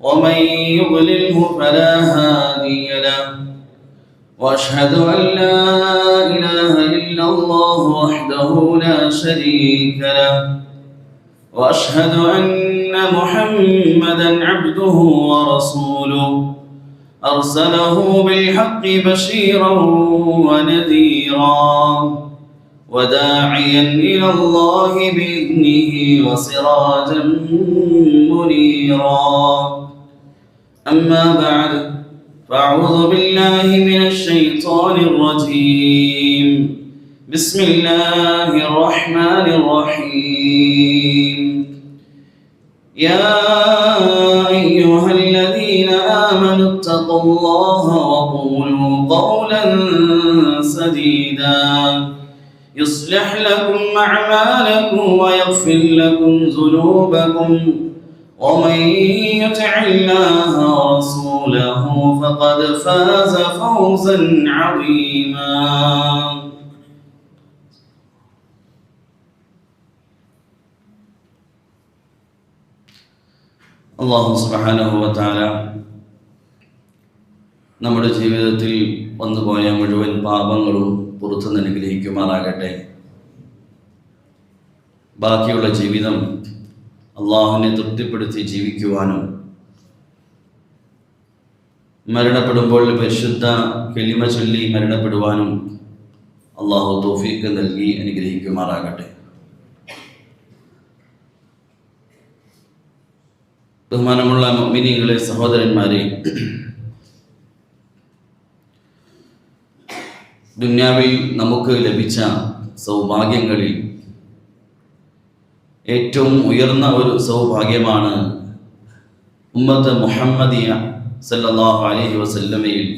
ومن يضلله فلا هادي له. وأشهد أن لا إله إلا الله وحده لا شريك له. وأشهد أن محمدا عبده ورسوله. أرسله بالحق بشيرا ونذيرا. وداعيا إلى الله بإذنه وسراجا منيرا. أما بعد فأعوذ بالله من الشيطان الرجيم. بسم الله الرحمن الرحيم. يا أيها الذين آمنوا اتقوا الله وقولوا قولا سديدا. يصلح لكم أعمالكم ويغفر لكم ذنوبكم. ومن يطع الله ورسوله فقد فاز فوزا عظيما അള്ളാഹു സുബാനുഭവത്താല നമ്മുടെ ജീവിതത്തിൽ വന്നുപോയ മുഴുവൻ പാപങ്ങളും പുറത്തു അനുഗ്രഹിക്കുമാറാകട്ടെ ബാക്കിയുള്ള ജീവിതം അള്ളാഹുവിനെ തൃപ്തിപ്പെടുത്തി ജീവിക്കുവാനും മരണപ്പെടുമ്പോൾ പരിശുദ്ധ കെളിമ ചൊല്ലി മരണപ്പെടുവാനും അള്ളാഹു തോഫീക്ക് നൽകി അനുഗ്രഹിക്കുമാറാകട്ടെ. ബഹുമാനമുള്ള മിനിങ്ങളെ സഹോദരന്മാരെ ദുന്യാവിൽ നമുക്ക് ലഭിച്ച സൗഭാഗ്യങ്ങളിൽ ഏറ്റവും ഉയർന്ന ഒരു സൗഭാഗ്യമാണ് ഉമ്മത്ത് മുഹമ്മദിയ സല്ലല്ലാഹു അലഹി വസല്ലമയിൽ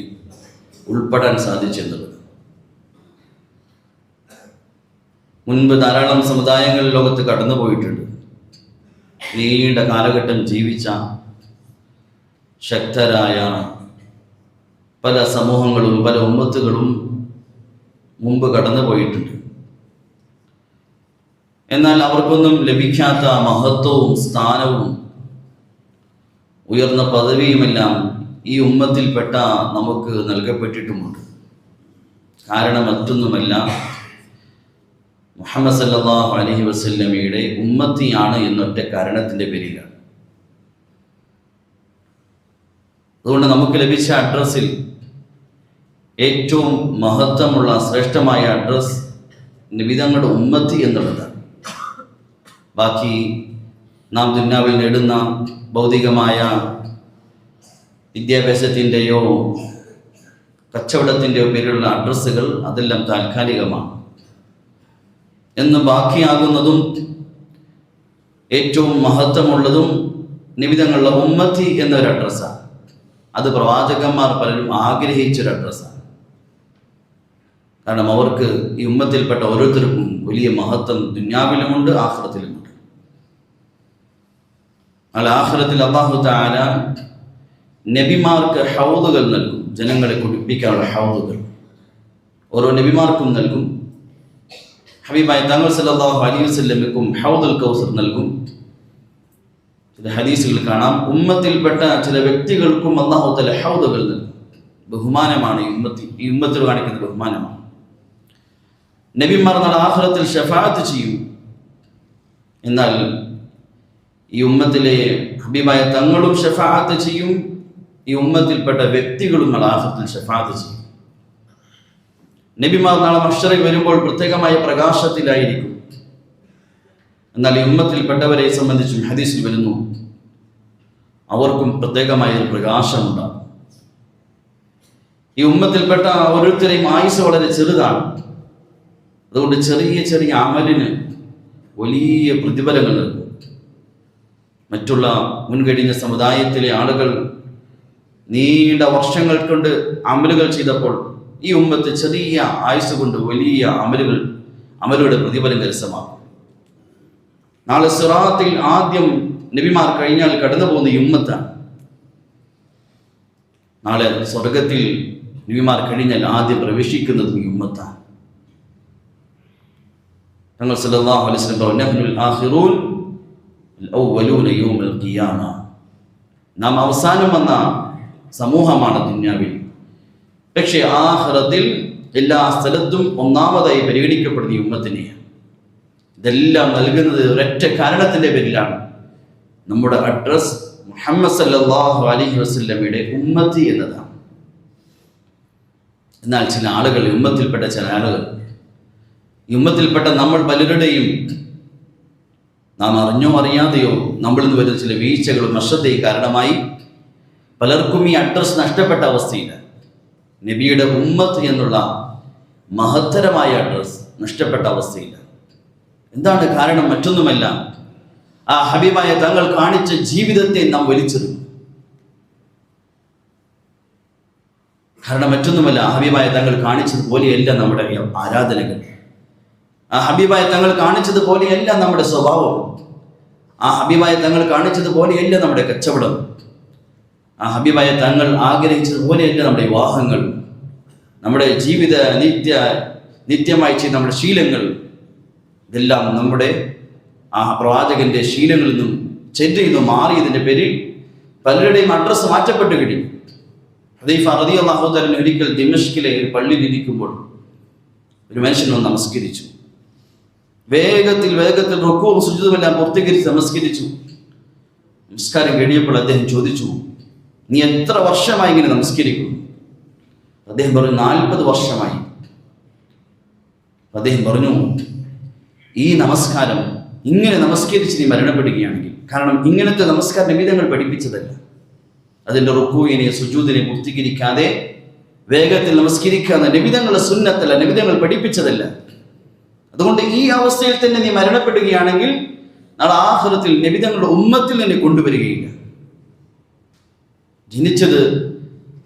ഉൾപ്പെടാൻ സാധിച്ചെന്നുള്ളത് മുൻപ് ധാരാളം സമുദായങ്ങൾ ലോകത്ത് കടന്നുപോയിട്ടുണ്ട് നീണ്ട കാലഘട്ടം ജീവിച്ച ശക്തരായ പല സമൂഹങ്ങളും പല ഉമ്മത്തുകളും മുമ്പ് കടന്നു പോയിട്ടുണ്ട്. എന്നാൽ അവർക്കൊന്നും ലഭിക്കാത്ത മഹത്വവും സ്ഥാനവും ഉയർന്ന പദവിയുമെല്ലാം ഈ ഉമ്മത്തിൽപ്പെട്ട നമുക്ക് നൽകപ്പെട്ടിട്ടുമുണ്ട്. കാരണം മറ്റൊന്നുമല്ല മുഹമ്മദ് സല്ലല്ലാഹു അലഹി വസല്ലമയുടെ ഉമ്മത്തിയാണ് എന്നൊറ്റ കാരണത്തിന്റെ പേരിലാണ്. അതുകൊണ്ട് നമുക്ക് ലഭിച്ച അഡ്രസ്സിൽ ഏറ്റവും മഹത്വമുള്ള ശ്രേഷ്ഠമായ അഡ്രസ് നിബിതങ്ങളുടെ ഉമ്മത്തി എന്നുള്ളതാണ്. ബാക്കി നാം ദുന്യാവിൽ നേടുന്ന ഭൗതികമായ വിദ്യാഭ്യാസത്തിന്റെയോ കച്ചവടത്തിന്റെയോ പേരിലുള്ള അഡ്രസ്സുകൾ അതെല്ലാം താൽക്കാലികമാണ്. എന്ന് ബാക്കിയാകുന്നതും ഏറ്റവും മഹത്വമുള്ളതും നിമിതങ്ങളുള്ള ഉമ്മത്തി എന്നൊരു അഡ്രസ്സാണ്. അത് പ്രവാചകന്മാർ പലരും ആഗ്രഹിച്ചൊരു അഡ്രസ്സാണ്. കാരണം അവർക്ക് ഈ ഉമ്മത്തിൽപ്പെട്ട ഓരോരുത്തർക്കും വലിയ മഹത്വം ദുന്യാവിലുമുണ്ട് ആഹ്റത്തിലുമുണ്ട്. അല്ല ആഹ്റത്തിൽ അള്ളാഹു താല നബിമാർക്ക് ഹൗദുകൾ നൽകും. ജനങ്ങളെ കുടിപ്പിക്കാനുള്ള ഹൗദുകൾ. ഓരോ നബിമാർക്കും നൽകും. ഹബീബായ തങ്ങൾ സല്ലാഹു അലൈഹി വസ്ലമിക്കും ഹൗദുൽ കൗസർ നൽകും. ചില ഹദീസുകൾ കാണാം. ഉമ്മത്തിൽപ്പെട്ട ചില വ്യക്തികൾക്കും അള്ളാഹു തല ഹൗദുകൾ നൽകും. ബഹുമാനമാണ് ഈ ഉമ്മത്തിൽ ഈ ഉമ്മത്തിൽ കാണിക്കുന്ന ബഹുമാനമാണ്. നബിമാർ നാളെ ആഹ്റത്തിൽ ഷഫാത്ത് ചെയ്യും. എന്നാൽ ഈ ഉമ്മത്തിലെ ഹബീബായ തങ്ങളും ഷഫാത്ത് ചെയ്യും. ഈ ഉമ്മത്തിൽപ്പെട്ട വ്യക്തികളും അലാഹത്തിൽ ഷഫാത്ത് ചെയ്യും. നബിമാർ നാളെ മഷറയിൽ വരുമ്പോൾ പ്രത്യേകമായ പ്രകാശത്തിലായിരിക്കും. എന്നാൽ ഈ ഉമ്മത്തിൽപ്പെട്ടവരെ സംബന്ധിച്ചും ഹദീസിൽ വരുന്നു അവർക്കും പ്രത്യേകമായ ഒരു പ്രകാശമുണ്ടാകും. ഈ ഉമ്മത്തിൽപ്പെട്ട ഓരോരുത്തരെയും ആയുസ് വളരെ ചെറുതാണ്. അതുകൊണ്ട് ചെറിയ ചെറിയ അമലിന് വലിയ പ്രതിഫലങ്ങൾ നൽകും. മറ്റുള്ള മുൻകഴിഞ്ഞ സമുദായത്തിലെ ആളുകൾ നീണ്ട വർഷങ്ങൾ കൊണ്ട് അമലുകൾ ചെയ്തപ്പോൾ ഈ ഉമ്മത്ത് ചെറിയ ആയുസ് കൊണ്ട് വലിയ അമലുകൾ അമലുടെ പ്രതിഫലം കരസ്ഥമാക്കും. നാളെ സിറാത്തിൽ ആദ്യം നബിമാർ കഴിഞ്ഞാൽ കടന്നു പോകുന്ന ഈ ഉമ്മത്താണ്. നാളെ സ്വർഗത്തിൽ നബിമാർ കഴിഞ്ഞാൽ ആദ്യം പ്രവേശിക്കുന്നതും ഈ ഉമ്മത്താണ്. തങ്ങൾ സല്ലാഹു അലൈഹി പറഞ്ഞു യൗമൽ നാം അവസാനം വന്ന സമൂഹമാണ് ദുന്യാവിൽ. പക്ഷേ ആഹ്റത്തിൽ എല്ലാ സ്ഥലത്തും ഒന്നാമതായി പരിഗണിക്കപ്പെടുന്ന ഉമ്മത്തിനെ. ഇതെല്ലാം നൽകുന്നത് ഒരൊറ്റ കാരണത്തിന്റെ പേരിലാണ്. നമ്മുടെ അഡ്രസ് മുഹമ്മദ് സല്ലാഹു അലഹി വസ്ല്ലമയുടെ ഉമ്മത്തി എന്നതാണ്. എന്നാൽ ചില ആളുകൾ ഉമ്മത്തിൽപ്പെട്ട ചില ആളുകൾ ഉമ്മത്തിൽപ്പെട്ട നമ്മൾ പലരുടെയും നാം അറിഞ്ഞോ അറിയാതെയോ നമ്മളിൽ നിന്ന് വരുന്ന ചില വീഴ്ചകളും അശ്രദ്ധയും കാരണമായി പലർക്കും ഈ അഡ്രസ് നഷ്ടപ്പെട്ട അവസ്ഥയില്ല നബിയുടെ ഉമ്മത്ത് എന്നുള്ള മഹത്തരമായ അഡ്രസ് നഷ്ടപ്പെട്ട അവസ്ഥയില്ല എന്താണ് കാരണം മറ്റൊന്നുമല്ല ആ ഹബീബായ തങ്ങൾ കാണിച്ച ജീവിതത്തെ നാം വലിച്ചെറിഞ്ഞു. കാരണം മറ്റൊന്നുമല്ല ഹബീബായ തങ്ങൾ കാണിച്ചതുപോലെയല്ല നമ്മുടെ ആരാധനകൾ. ആ ഹബീബായ തങ്ങൾ കാണിച്ചതുപോലെയല്ല നമ്മുടെ സ്വഭാവം. ആ ഹബീബായ തങ്ങൾ കാണിച്ചതുപോലെയല്ല നമ്മുടെ കച്ചവടം. ആ ഹബീബായ തങ്ങൾ ആഗ്രഹിച്ചതുപോലെയല്ല നമ്മുടെ വിവാഹങ്ങൾ. നമ്മുടെ ജീവിത നിത്യ നിത്യമായി ചെയ്യുന്ന നമ്മുടെ ശീലങ്ങൾ. ഇതെല്ലാം നമ്മുടെ ആ പ്രവാചകന്റെ ശീലങ്ങളിൽ നിന്നും ചെന്നിൽ നിന്നും മാറിയതിന്റെ പേരിൽ പലരുടെയും അഡ്രസ്സ് മാറ്റപ്പെട്ടു കഴിഞ്ഞു ഹദീഫ റതി അള്ളാഹുദാലിന് ഒരിക്കൽ ദിമഷ്കിലെ ഒരു പള്ളിയിൽ ഇരിക്കുമ്പോൾ ഒരു മനുഷ്യനൊന്ന് നമസ്കരിച്ചു. വേഗത്തിൽ വേഗത്തിൽ റുക്കവും സുജിതുമെല്ലാം പൂർത്തീകരിച്ച് നമസ്കരിച്ചു. നമസ്കാരം കഴിയപ്പോൾ അദ്ദേഹം ചോദിച്ചു നീ എത്ര വർഷമായി ഇങ്ങനെ നമസ്കരിക്കുന്നു? അദ്ദേഹം പറഞ്ഞു നാൽപ്പത് വർഷമായി. അദ്ദേഹം പറഞ്ഞു ഈ നമസ്കാരം ഇങ്ങനെ നമസ്കരിച്ച് നീ മരണപ്പെടുകയാണെങ്കിൽ കാരണം ഇങ്ങനത്തെ നമസ്കാര നിമിതങ്ങൾ പഠിപ്പിച്ചതല്ല. അതിന്റെ റുക്കുവിനെ സുജൂദിനെ പൂർത്തീകരിക്കാതെ വേഗത്തിൽ നമസ്കരിക്കാതെ നിമിതങ്ങളെ സുന്നത്തല്ല നിമിതങ്ങൾ പഠിപ്പിച്ചതല്ല. അതുകൊണ്ട് ഈ അവസ്ഥയിൽ തന്നെ നീ മരണപ്പെടുകയാണെങ്കിൽ നാളെ ആഹ്ലത്തിൽ നബിതങ്ങളുടെ ഉമ്മത്തിൽ നിന്നെ കൊണ്ടുവരികയില്ല. ജനിച്ചത്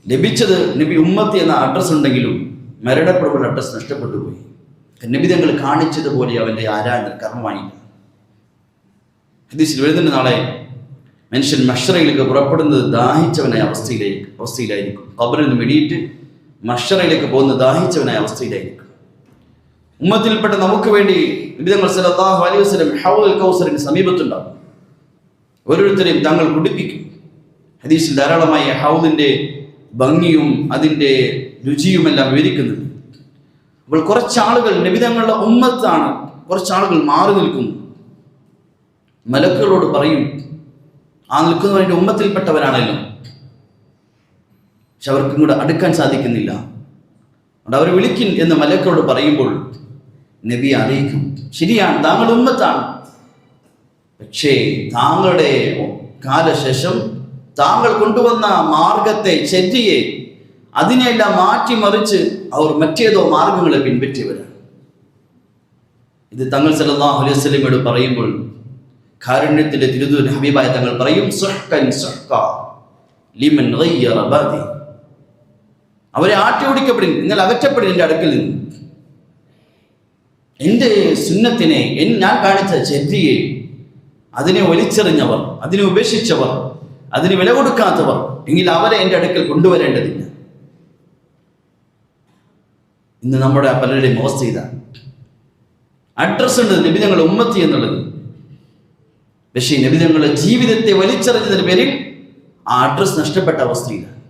ലഭിച്ചത് നബി ഉമ്മത്തി എന്ന അഡ്രസ്സ് ഉണ്ടെങ്കിലും മരണപ്പെടുമ്പോൾ അഡ്രസ്സ് നഷ്ടപ്പെട്ടു പോയി നബിതങ്ങൾ കാണിച്ചതുപോലെ അവന്റെ ആരാധന കർമ്മമായില്ല. ഹദീസിൽ വരുന്നുണ്ട് നാളെ മനുഷ്യൻ മഷറയിലേക്ക് പുറപ്പെടുന്നത് ദാഹിച്ചവനായ അവസ്ഥയിലേക്ക് അവസ്ഥയിലായിരിക്കും. കബറിൽ നിന്ന് വെടിയിട്ട് മഷറയിലേക്ക് പോകുന്ന ദാഹിച്ചവനായ അവസ്ഥയിലായിരിക്കും. ഉമ്മത്തിൽപ്പെട്ട നമുക്ക് വേണ്ടി നബിതങ്ങൾ സല്ലല്ലാഹു അലൈഹി വസല്ലം ഹൗൽ കൗസറിന് സമീപത്തുണ്ടാവും. ഓരോരുത്തരെയും തങ്ങൾ കുടിപ്പിക്കും. ഹദീസിൽ ധാരാളമായി ഹൗദിന്റെ ഭംഗിയും അതിന്റെ രുചിയുമെല്ലാം വിവരിക്കുന്നുണ്ട്. അപ്പോൾ കുറച്ചാളുകൾ നിബിതങ്ങളുടെ ഉമ്മത്താണ്. കുറച്ചാളുകൾ മാറി നിൽക്കുന്നു. മലക്കുകളോട് പറയും ആ നിൽക്കുന്നവരുടെ ഉമ്മത്തിൽപ്പെട്ടവരാണല്ലോ പക്ഷെ അവർക്കും കൂടെ അടുക്കാൻ സാധിക്കുന്നില്ല. അവർ വിളിക്കും എന്ന് മലക്കളോട് പറയുമ്പോൾ നബി അറിയിക്കും ശരിയാണ് താങ്കൾ ഉമ്മത്താണ്. പക്ഷേ താങ്കളുടെ കാലശേഷം താങ്കൾ കൊണ്ടുവന്ന മാർഗത്തെ ചെറ്റിയെ അതിനെല്ലാം മാറ്റിമറിച്ച് അവർ മറ്റേതോ മാർഗങ്ങളെ പിൻപറ്റിയവരാണ്. ഇത് തങ്ങൾ സല്ലല്ലാഹു അലൈഹി സ്വലമോട് പറയുമ്പോൾ കാരുണ്യത്തിന്റെ തിരുതൂര് ഹബീബായ തങ്ങൾ പറയും ലിമൻ അവരെ ആട്ടി ഓടിക്കപ്പെടും നിങ്ങൾ അകറ്റപ്പെടും എന്റെ അടുക്കൽ നിന്ന്. എന്റെ സുന്നത്തിനെ ഞാൻ കാണിച്ച ചെറ്റിയെ അതിനെ വലിച്ചെറിഞ്ഞവർ അതിനെ ഉപേക്ഷിച്ചവർ അതിന് വില കൊടുക്കാത്തവർ എങ്കിൽ അവരെ എന്റെ അടുക്കൽ കൊണ്ടുവരേണ്ടതില്ല. ഇന്ന് നമ്മുടെ പലരുടെയും അവസ്ഥ ഇതാണ്. അഡ്രസ് ഉണ്ട് നിബിധങ്ങൾ ഉമ്മത്തി എന്നുള്ളത്. പക്ഷേ നിബിതങ്ങളുടെ ജീവിതത്തെ വലിച്ചെറിഞ്ഞതിന് പേരിൽ ആ അഡ്രസ് നഷ്ടപ്പെട്ട അവസ്ഥയിലാണ്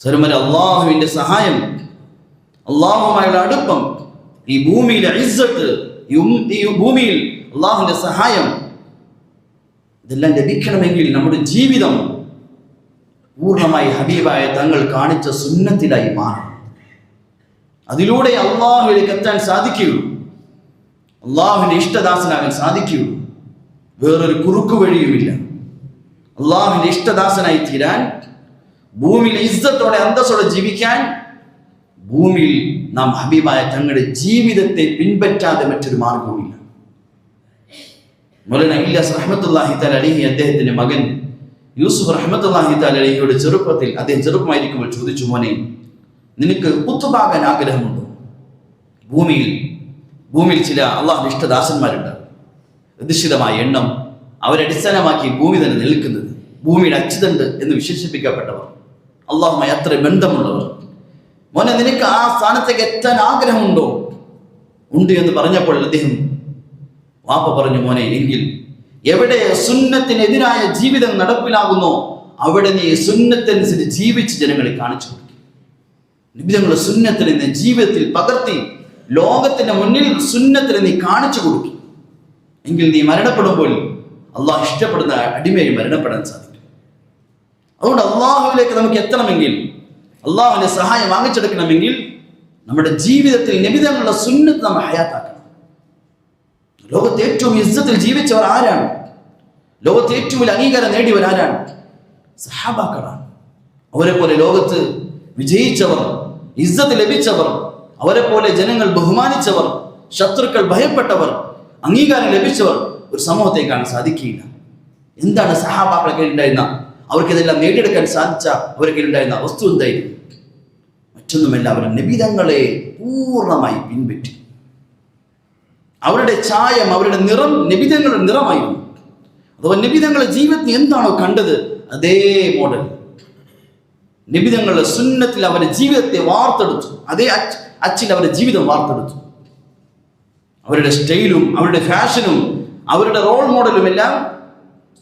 സ്വരമര അള്ളാഹുവിന്റെ സഹായം അള്ളാഹുമായുള്ള അടുപ്പം ഈ ഭൂമിയിലെ ഇസ്സത്ത് ഈ ഭൂമിയിൽ അള്ളാഹുവിന്റെ സഹായം ഇതെല്ലാം ലഭിക്കണമെങ്കിൽ നമ്മുടെ ജീവിതം പൂർണമായി ഹബീബായ തങ്ങൾ കാണിച്ച സുന്നത്തിലായി മാറണം. അതിലൂടെ അള്ളാഹുവിലേക്ക് എത്താൻ സാധിക്കുകയുള്ളൂ അള്ളാഹുവിന്റെ ഇഷ്ടദാസനാകാൻ സാധിക്കുകയുള്ളൂ വേറൊരു കുറുക്കു വഴിയുമില്ല. അള്ളാഹുവിന്റെ ഇഷ്ടദാസനായി തീരാൻ ഭൂമിയിലെ ഇസ്സത്തോടെ അന്തസ്സോടെ ജീവിക്കാൻ ഭൂമിയിൽ നാം ഹബീബായ തങ്ങളുടെ ജീവിതത്തെ പിൻപറ്റാതെ മറ്റൊരു മാർഗവുമില്ല. മൗലന ഇല്ലാസ് റഹ്മത്തുല്ലാഹി താൽ അലിഹി അദ്ദേഹത്തിന്റെ മകൻ യൂസുഫ് റഹ്മത്തുല്ലാഹി അലിഹിയുടെ ചെറുപ്പത്തിൽ അദ്ദേഹം ചെറുപ്പമായിരിക്കുമ്പോൾ ചോദിച്ചു മോനെ നിനക്ക് കുത്തുപാകാൻ ആഗ്രഹമുണ്ടോ? ഭൂമിയിൽ ഭൂമിയിൽ ചില അള്ളാഹു ഇഷ്ടദാസന്മാരുണ്ട്. നിശ്ചിതമായ എണ്ണം അവരടിസ്ഥാനമാക്കി ഭൂമി തന്നെ നിൽക്കുന്നത് ഭൂമിയുടെ അച്യുതണ്ട് എന്ന് വിശേഷിപ്പിക്കപ്പെട്ടവർ അള്ളാഹുമായി അത്ര ബന്ധമുള്ളവർ. മോനെ നിനക്ക് ആ സ്ഥാനത്തേക്ക് എത്താൻ ആഗ്രഹമുണ്ടോ? ഉണ്ട് എന്ന് പറഞ്ഞപ്പോൾ അദ്ദേഹം വാപ്പ പറഞ്ഞു മോനെ എങ്കിൽ എവിടെ സുന്നത്തിനെതിരായ ജീവിതം നടപ്പിലാകുന്നോ അവിടെ നീ സുന്നത്തനുസരിച്ച് ജീവിച്ച് ജനങ്ങളെ കാണിച്ചു കൊടുക്കും. നിബിധങ്ങളുടെ സുന്നത്തിനെ നീ ജീവിതത്തിൽ പകർത്തി ലോകത്തിന്റെ മുന്നിൽ സുന്നത്തിനെ നീ കാണിച്ചു കൊടുക്കും. എങ്കിൽ നീ മരണപ്പെടുമ്പോൾ അള്ളാഹ് ഇഷ്ടപ്പെടുന്ന അടിമയായി മരണപ്പെടാൻ സാധിക്കും. അതുകൊണ്ട് അള്ളാഹുവിലേക്ക് നമുക്ക് എത്തണമെങ്കിൽ അള്ളാഹുവിന്റെ സഹായം വാങ്ങിച്ചെടുക്കണമെങ്കിൽ നമ്മുടെ ജീവിതത്തിൽ നിബിധങ്ങളുടെ സുന്നത്ത് നമ്മൾ ഹയാത്താക്കണം. ലോകത്തെ ഏറ്റവും യുദ്ധത്തിൽ ജീവിച്ചവർ ആരാണ്? ലോകത്തെ ഏറ്റവും വലിയ അംഗീകാരം നേടിയവർ ആരാണ്? സഹാബാക്കളാണ്. അവരെ പോലെ ലോകത്ത് വിജയിച്ചവർ ഇസ്സത്ത് ലഭിച്ചവർ അവരെ പോലെ ജനങ്ങൾ ബഹുമാനിച്ചവർ ശത്രുക്കൾ ഭയപ്പെട്ടവർ അംഗീകാരം ലഭിച്ചവർ ഒരു സമൂഹത്തെ കാണാൻ സാധിക്കുകയില്ല. എന്താണ് സഹാബാക്കളൊക്കെ ഉണ്ടായിരുന്ന അവർക്കിതെല്ലാം നേടിയെടുക്കാൻ സാധിച്ച അവർക്ക് ഉണ്ടായിരുന്ന വസ്തു എന്തായിരുന്നു മറ്റൊന്നുമല്ല അവർ നിബിധങ്ങളെ പൂർണമായി പിൻപറ്റി. അവരുടെ ചായം അവരുടെ നിറം നിബിധങ്ങളുടെ നിറമായിരുന്നു അഥവാ നിബിധങ്ങളുടെ ജീവിതത്തിൽ എന്താണോ കണ്ടത് അതേ മോഡൽ. നിബിധങ്ങളുടെ സുന്നത്തിൽ അവരുടെ ജീവിതത്തെ വാർത്തെടുത്തു. അതേ അച്ച് അച്ഛൻ അവരുടെ ജീവിതം വാർത്തെടുത്തു. അവരുടെ സ്റ്റൈലും അവരുടെ ഫാഷനും അവരുടെ റോൾ മോഡലും എല്ലാം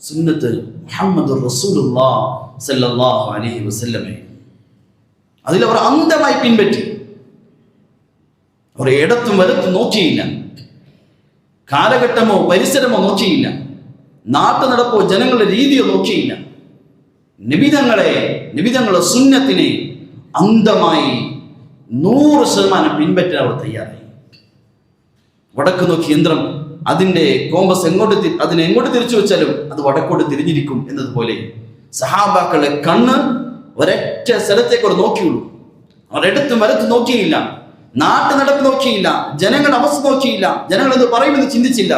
സുന്നത്ത് മുഹമ്മദ് സല്ലല്ലാഹു അലൈഹി വസല്ലമേ. അതിൽ അവർ അന്ധമായി പിൻപറ്റി. അവർ ഇടത്തും വലത്തും നോക്കിയില്ല. കാലഘട്ടമോ പരിസരമോ നോക്കിയില്ല. നാട്ടു നടപ്പോ ജനങ്ങളുടെ രീതിയോ നോക്കിയില്ല. നിബിതങ്ങളെ നിബിതങ്ങളെ സുന്നത്തിനെ അന്ധമായി നൂറ് ശതമാനം പിൻപറ്റാൻ അവർ തയ്യാറായി. വടക്ക് നോക്കി യന്ത്രം അതിന്റെ കോമ്പസ് എങ്ങോട്ട് അതിനെ എങ്ങോട്ട് തിരിച്ചു വെച്ചാലും അത് വടക്കോട്ട് തിരിഞ്ഞിരിക്കും എന്നതുപോലെ സഹാബാക്കളെ കണ്ണ് ഒരൊറ്റ സ്ഥലത്തേക്ക് അവർ നോക്കിയുള്ളൂ. അവരെടുത്ത് മരത്ത് നോക്കിയില്ല. നാട്ടു നടപ്പ് നോക്കിയില്ല. ജനങ്ങളുടെ അവസ്ഥ നോക്കിയില്ല. ജനങ്ങൾ എന്ത് പറയുമെന്ന് ചിന്തിച്ചില്ല.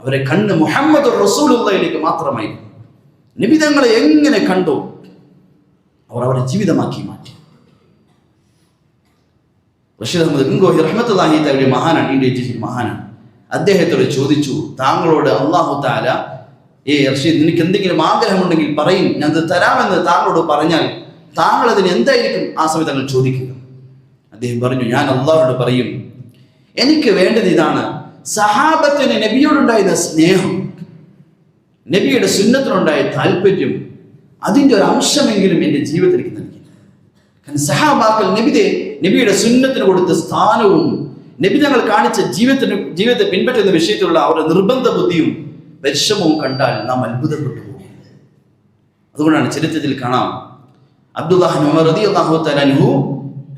അവരെ കണ്ണ് മുഹമ്മദ് റസൂലുള്ളയിലേക്ക് മാത്രമായിരുന്നു. നിബിതങ്ങളെ എങ്ങനെ കണ്ടു അവർ അവരെ ജീവിതമാക്കി മാറ്റി. റഷീദ് അഹമ്മദ് ഗംഗോഹി റഹ്മത്തുല്ലാഹി തങ്ങളുടെ മഹാനാണ് ഇന്ത്യ മഹാനാണ്. അദ്ദേഹത്തോട് ചോദിച്ചു താങ്കളോട് അള്ളാഹു താല ഏ റഷീദ് നിനക്ക് എന്തെങ്കിലും ആഗ്രഹമുണ്ടെങ്കിൽ പറയും ഞാൻ അത് തരാമെന്ന് താങ്കളോട് പറഞ്ഞാൽ താങ്കൾ അതിന് എന്തായിരിക്കും ആ സമയത്ത് താങ്കൾ ചോദിക്കുക? അദ്ദേഹം പറഞ്ഞു ഞാൻ അള്ളാഹോട് പറയും എനിക്ക് വേണ്ടത് ഇതാണ് സഹാബത്തിന് നബിയോടുണ്ടായിരുന്ന സ്നേഹം നബിയുടെ സുന്നത്തിനുണ്ടായ താല്പര്യം അതിന്റെ ഒരു അംശമെങ്കിലും എന്റെ ജീവിതത്തിലേക്ക് നൽകി. കാരണം സഹാബാക്കൾ നബിതെ നബിയുടെ സുന്നത്തിന് കൊടുത്ത സ്ഥാനവും നബി തങ്ങൾ കാണിച്ച ജീവിതത്തിന് ജീവിതത്തെ പിൻപറ്റുന്ന വിഷയത്തിലുള്ള അവരുടെ നിർബന്ധ ബുദ്ധിയും പരിശ്രമവും കണ്ടാൽ നാം അത്ഭുതപ്പെട്ടു പോകും. അതുകൊണ്ടാണ് ചരിത്രത്തിൽ കാണാം. അബ്ദുല്ലാഹു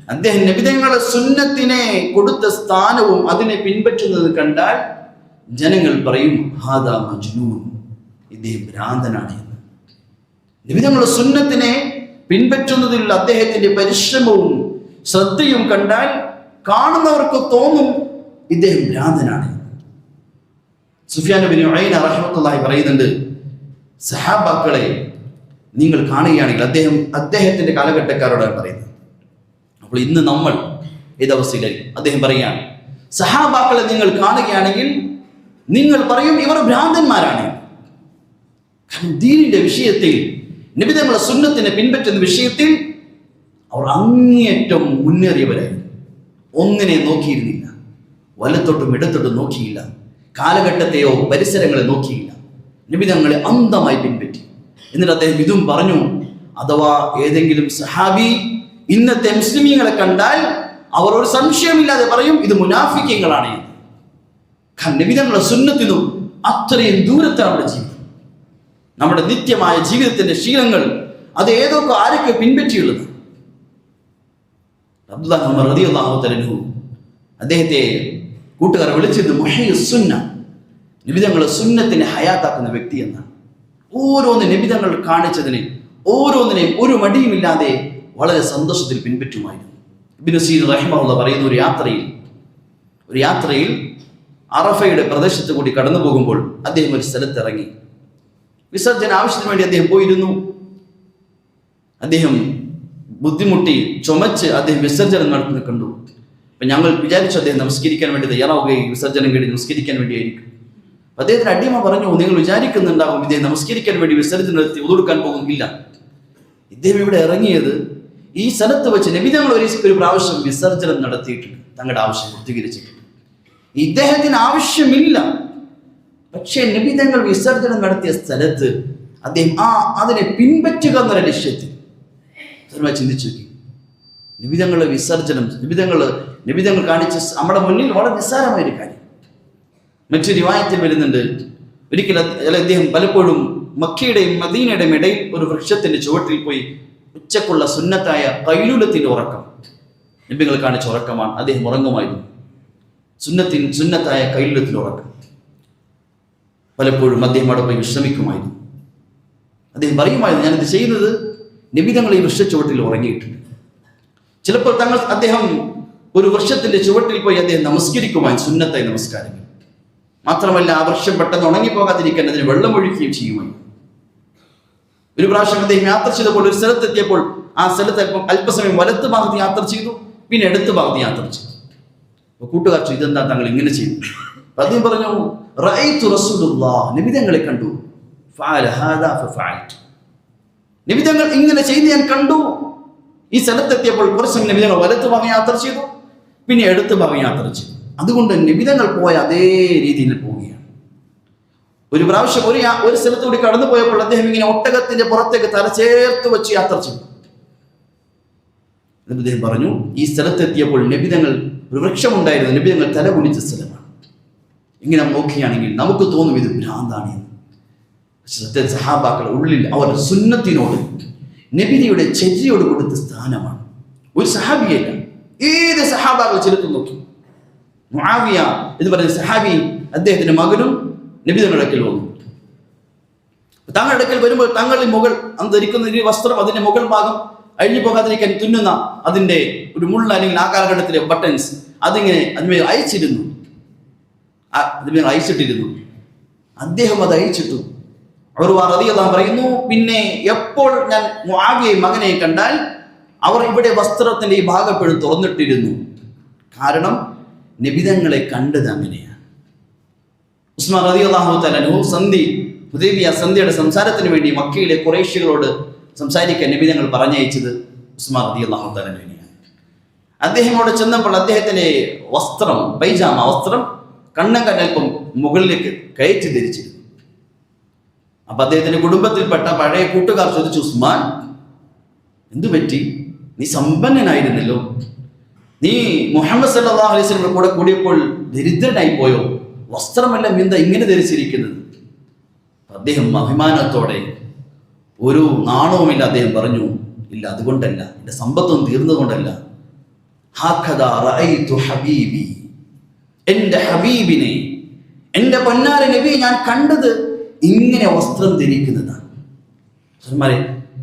അദ്ദേഹം നബിതങ്ങളെ സുന്നത്തിനെ കൊടുത്ത സ്ഥാനവും അതിനെ പിൻപറ്റുന്നത് കണ്ടാൽ ജനങ്ങൾ പറയും ഹാദാ മജ്നൂൻ. ഇദ്ദേഹം ഭ്രാന്തനാണ് എന്ന്. നിബിധങ്ങളുടെ സുന്നത്തിനെ പിൻപറ്റുന്നതിലുള്ള അദ്ദേഹത്തിന്റെ പരിശ്രമവും ശ്രദ്ധയും കണ്ടാൽ കാണുന്നവർക്ക് തോന്നും ഇദ്ദേഹം ഭ്രാന്തനാണ്. സുഫിയാൻ ബിൻ റഹ്മത്തുള്ളാഹി പറയുന്നുണ്ട് സഹാബാക്കളെ നിങ്ങൾ കാണുകയാണെങ്കിൽ അദ്ദേഹം അദ്ദേഹത്തിന്റെ കാലഘട്ടക്കാരോടാണ് പറയുന്നത്. അപ്പോൾ ഇന്ന് നമ്മൾ ഈ ഏതവസ്ഥയിലായിരിക്കും അദ്ദേഹം പറയുകയാണ് സഹാബാക്കളെ നിങ്ങൾ കാണുകയാണെങ്കിൽ നിങ്ങൾ പറയും ഇവർ ഭ്രാന്തന്മാരാണ്. ദീനിന്റെ വിഷയത്തിൽ നിബിതമുള്ള സുന്നത്തിനെ പിൻപറ്റുന്ന വിഷയത്തിൽ അവർ അങ്ങേയറ്റം മുന്നേറിയവരായിരുന്നു. ഒന്നിനെ നോക്കിയിരുന്നില്ല. വലത്തോട്ടും ഇടത്തോട്ടും നോക്കിയില്ല. കാലഘട്ടത്തെയോ പരിസരങ്ങളെ നോക്കിയില്ല. നിബിധങ്ങളെ അന്ധമായി പിൻപറ്റി. എന്നിട്ട് അദ്ദേഹം ഇതും പറഞ്ഞു അഥവാ ഏതെങ്കിലും സഹാബി ഇന്നത്തെ മുസ്ലിമീങ്ങളെ കണ്ടാൽ അവർ ഒരു സംശയമില്ലാതെ പറയും ഇത് മുനാഫിക്കങ്ങളാണ് എന്ന്. സുന്നത്തിനും അത്രയും ദൂരത്താണ് നമ്മുടെ ജീവിതം. നമ്മുടെ നിത്യമായ ജീവിതത്തിന്റെ ശീലങ്ങൾ അത് ഏതൊക്കെ ആരൊക്കെ പിൻപറ്റിയുള്ളത്? അബ്ദുല്ലാഹ് അദ്ദേഹത്തെ കൂട്ടുകാർ വിളിച്ചിരുന്നു മുഹയ്യ സുന്ന. നിബിധങ്ങളെ സുന്നത്തിനെ ഹയാത്താക്കുന്ന വ്യക്തി എന്നാണ്. ഓരോന്ന് നിബിതങ്ങൾ കാണിച്ചതിനെ ഓരോന്നിനെയും ഒരു മടിയുമില്ലാതെ വളരെ സന്തോഷത്തിൽ പിൻപറ്റുമായിരുന്നു. ഇബ്നു സീൻ റഹിമഹുള്ള പറയുന്ന ഒരു യാത്രയിൽ ഒരു യാത്രയിൽ അറഫയുടെ പ്രദേശത്ത് കൂടി കടന്നു പോകുമ്പോൾ അദ്ദേഹം ഒരു സ്ഥലത്ത് ഇറങ്ങി വിസർജന ആവശ്യത്തിന് വേണ്ടി അദ്ദേഹം പോയിരുന്നു. അദ്ദേഹം ബുദ്ധിമുട്ടി ചുമച്ച് അദ്ദേഹം വിസർജനം നടത്തുന്നത് കണ്ടു. അപ്പൊ ഞങ്ങൾ വിചാരിച്ചു അദ്ദേഹം നമസ്കരിക്കാൻ വേണ്ടി തയ്യാറാവുകയും വിസർജനം വേണ്ടി നമസ്കരിക്കാൻ വേണ്ടിയായിരിക്കും. അദ്ദേഹത്തിന് അടിമ പറഞ്ഞു നിങ്ങൾ വിചാരിക്കുന്നുണ്ടാകും ഇദ്ദേഹം നമസ്കരിക്കാൻ വേണ്ടി വിസർജനം നടത്തി ഒതുക്കാൻ പോകുന്നില്ല. ഇദ്ദേഹം ഇവിടെ ഇറങ്ങിയത് ഈ സ്ഥലത്ത് വെച്ച് നബിതങ്ങൾ ഒരു ഒരു പ്രാവശ്യം വിസർജനം നടത്തിയിട്ടുണ്ട്. തങ്ങളുടെ ആവശ്യം പൂർത്തീകരിച്ചിട്ടുണ്ട്. ഇദ്ദേഹത്തിന് ആവശ്യമില്ല. പക്ഷേ നബിതങ്ങൾ വിസർജനം നടത്തിയ സ്ഥലത്ത് അദ്ദേഹം ആ അതിനെ പിൻപറ്റുക എന്നൊരു ലക്ഷ്യത്തിൽ സ്വരമായി ചിന്തിച്ചു നോക്കി. വിസർജനം നിമിതങ്ങൾ നിമിതങ്ങൾ കാണിച്ച നമ്മുടെ മുന്നിൽ വളരെ നിസ്സാരമായ ഒരു കാര്യം. മറ്റൊരു വായത്തിൽ വരുന്നുണ്ട്. ഒരിക്കലും അദ്ദേഹം പലപ്പോഴും മക്കയുടെയും മദീനയുടെയും ഇടയിൽ ഒരു വൃക്ഷത്തിന്റെ ചുവട്ടിൽ പോയി ഉച്ചക്കുള്ള സുന്നത്തായ കൈലൂലത്തിന്റെ ഉറക്കം. നബികൾ കാണിച്ച ഉറക്കമാണ് അദ്ദേഹം ഉറങ്ങുമായിരുന്നു. സുന്നത്തിൻ സുന്നത്തായ കൈലൂലത്തിന്റെ ഉറക്കം. പലപ്പോഴും അദ്ദേഹം അവിടെ പോയി വിശ്രമിക്കുമായിരുന്നു. അദ്ദേഹം പറയുമായിരുന്നു ഞാനിത് ചെയ്യുന്നത് നിബിതങ്ങൾ ഈ വൃക്ഷച്ചുവട്ടിൽ ഉറങ്ങിയിട്ടുണ്ട്. ചിലപ്പോൾ തങ്ങൾ അദ്ദേഹം ഒരു വൃക്ഷത്തിന്റെ ചുവട്ടിൽ പോയി അദ്ദേഹം നമസ്കരിക്കുവാൻ സുന്നത്തായി നമസ്കാരങ്ങൾ. മാത്രമല്ല ആ വൃക്ഷം പെട്ടെന്ന് ഉണങ്ങിപ്പോകാതിരിക്കാൻ അതിന് വെള്ളമൊഴിക്കുകയും ചെയ്യുമായി ഒരു പ്രാവശ്യം അദ്ദേഹം യാത്ര ചെയ്തപ്പോൾ ഒരു സ്ഥലത്തെത്തിയപ്പോൾ ആ സ്ഥലത്ത് അല്പം അല്പസമയം വലത്ത് ഭാഗത്ത് യാത്ര ചെയ്തു പിന്നെ ഇടത്ത് ഭാഗത്ത് യാത്ര ചെയ്തു. അപ്പൊ കൂട്ടുകാർ ഇതെന്താ തങ്ങൾ ഇങ്ങനെ ചെയ്തു അദ്ദേഹം പറഞ്ഞു റസൂലുള്ളാഹ്. നിബിതങ്ങളെ കണ്ടു. ഫഅല ഹാദാ ഫഫഅൽതു നിബിതങ്ങൾ ഇങ്ങനെ ചെയ്ത് ഞാൻ കണ്ടു. ഈ സ്ഥലത്തെത്തിയപ്പോൾ കുറച്ച് നിബിതങ്ങൾ വലത്ത് ഭാഗം യാത്ര ചെയ്തു പിന്നെ എടുത്ത് ഭാഗം യാത്ര ചെയ്തു. അതുകൊണ്ട് നിബിതങ്ങൾ പോയ അതേ രീതിയിൽ പോവുകയാണ്. ഒരു പ്രാവശ്യം ഒരു ഒരു സ്ഥലത്തുകൂടി കടന്നു പോയപ്പോൾ അദ്ദേഹം ഇങ്ങനെ ഒട്ടകത്തിന്റെ പുറത്തേക്ക് തല ചേർത്ത് വെച്ച് യാത്ര ചെയ്തു. എന്നിട്ട് അദ്ദേഹം പറഞ്ഞു ഈ സ്ഥലത്തെത്തിയപ്പോൾ നബിതങ്ങൾ ഒരു വൃക്ഷമുണ്ടായിരുന്നു. നബിതങ്ങൾ തല കുനിച്ച സ്ഥലമാണ്. ഇങ്ങനെ നോക്കുകയാണെങ്കിൽ നമുക്ക് തോന്നും ഇത് ഭ്രാന്താണ് എന്ന്. സത്യ സഹാബാക്കൾ ഉള്ളിൽ അവർ സുന്നത്തിനോട് നബിദിയുടെ ചര്യയോട് കൊടുത്ത സ്ഥാനമാണ്. ഒരു സഹാബിയല്ല. ഏത് സഹാബാക്കൾ ചെലുത്തു നോക്കി? മുആവിയ എന്ന് പറയുന്ന സഹാബി അദ്ദേഹത്തിന്റെ മകനും നബിതയുടെ അടുക്കൽ വന്നു. താങ്കളുടെ വരുമ്പോൾ തങ്ങളുടെ മുകൾ അന്ന് ധരിക്കുന്ന ഈ വസ്ത്രം അതിന്റെ മുകൾ ഭാഗം അഴിഞ്ഞു പോകാതിരിക്കാൻ തുന്നുന്ന അതിന്റെ ഒരു മുള്ള അല്ലെങ്കിൽ ആ കാലഘട്ടത്തിലെ ബട്ടൺസ് അതിങ്ങനെ അതിന്മേൽ അയച്ചിരുന്നു അതിന്മേൽ അയച്ചിട്ടിരുന്നു അദ്ദേഹം അത് അയച്ചിട്ടു അൻഹു പറയുന്നു പിന്നെ എപ്പോൾ ഞാൻ മുആവിയെ മകനെ കണ്ടാൽ അവർ ഇവിടെ വസ്ത്രത്തിന്റെ ഈ ഭാഗം എപ്പോഴും തുറന്നിട്ടിരുന്നു. കാരണം നിബിതങ്ങളെ കണ്ടത് അങ്ങനെയാണ്. ഉസ്മാൻ റതി അള്ളാഹു തലനു സന്ധി ഹുദൈബിയ സന്ധിയുടെ സംസാരത്തിന് വേണ്ടി മക്കയിലെ കുറേശ്യകളോട് സംസാരിക്കാൻ നിബിതങ്ങൾ പറഞ്ഞയച്ചത് ഉസ്മാൻ റതി അള്ളാഹു തലനുവിനെയാണ് അദ്ദേഹം അവിടെ ചെന്നപ്പോൾ അദ്ദേഹത്തിന്റെ വസ്ത്രം പൈജാമ വസ്ത്രം കണ്ണം കണ്ണൽപ്പം മുകളിലേക്ക് കയറ്റി ധരിച്ചിരുന്നു. അപ്പൊ അദ്ദേഹത്തിന്റെ കുടുംബത്തിൽപ്പെട്ട പഴയ കൂട്ടുകാർ ചോദിച്ചു ഉസ്മാൻ എന്തു പറ്റി? നീ സമ്പന്നനായിരുന്നല്ലോ. നീ മുഹമ്മദ് അലൈഹി വസല്ലം കൂടെ കൂടിയപ്പോൾ ദരിദ്രനായി പോയോ? വസ്ത്രമെല്ലാം എന്താ ഇങ്ങനെ ധരിച്ചിരിക്കുന്നത്. അദ്ദേഹം അഭിമാനത്തോടെ ഒരു നാണവുമില്ല അദ്ദേഹം പറഞ്ഞു ഇല്ല അതുകൊണ്ടല്ല. എന്റെ സമ്പത്തൊന്നും തീർന്നതുകൊണ്ടല്ല. എന്റെ ഹബീബി. ഹബീബിനെ എന്റെ പൊന്നാര നബി ഞാൻ കണ്ടത് ഇങ്ങനെ വസ്ത്രം ധരിക്കുന്നതാണ്.